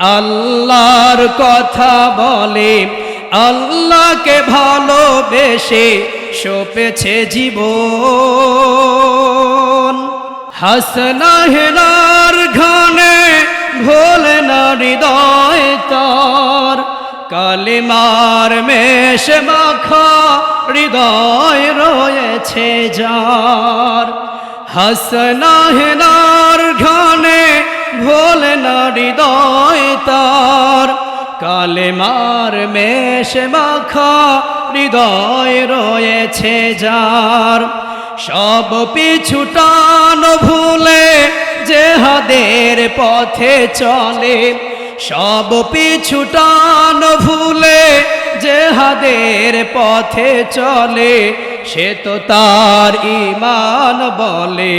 আল্লাহর কথা বলে, আল্লাহকে ভালোবেসে সপেছে জীবন। হাসনা হেনার ঘনে ভোলে না হৃদয় তর, কালিমার মেষ মাখা হৃদয় রয়েছে যার। হাসনা হেনার ঘনে ভোলে না হৃদয় তার। কালেমার মেষ মাখা হৃদয় রয়েছে যার। সব পিছুটান ভুলে জেহাদের পথে চলে। সব পিছুটান ভুলে জেহাদের পথে চলে, সে তো তার ইমান বলে।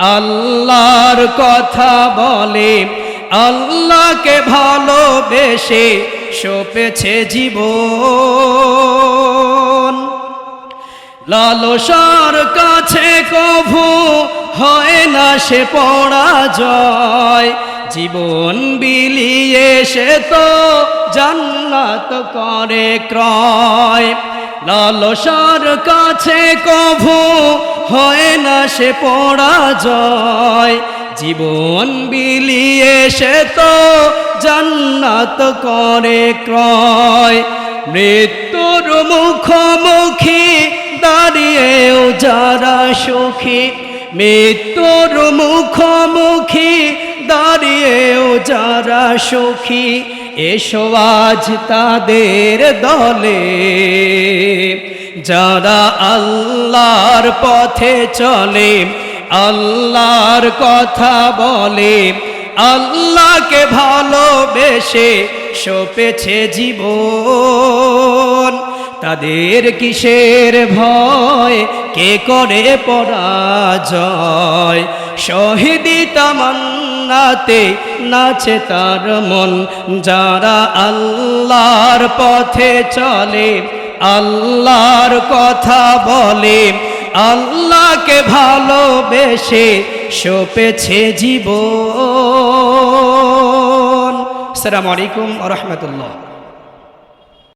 আল্লাহর কথা বলে, আল্লাহকে ভালোবেসে সপেছে জীবন। লালসার কাছে কভু হয় না সে পড়া পরাজয়, জীবন বিলিয়ে সে তো জান্নাত করে ক্রয়। লালসার কাছে কভু, হয় না সে পরাজয় জীবন বিলিয়ে সে তো জান্নাত করে ক্রয়। মৃত্যুর মুখোমুখি দাঁড়িয়েও যারা সুখী, মৃত্যুর মুখোমুখি দাঁড়িয়েও যারা সুখী। এসো আজ তাদের দলে। যারা আল্লাহর পথে চলে, আল্লাহর কথা বলে, আল্লাহকে ভালোবেসে সপেছে জীবন। তাদের কিসের ভয়, কে করে পরাজয়? শহীদি তামান্নাতে নাচে তার মন। যারা আল্লাহর পথে চলে, আল্লাহর কথা বলে, আল্লাহকে ভালোবেসে সোপেছে জীবন। আসসালামু আলাইকুম রহমতুল্লাহ।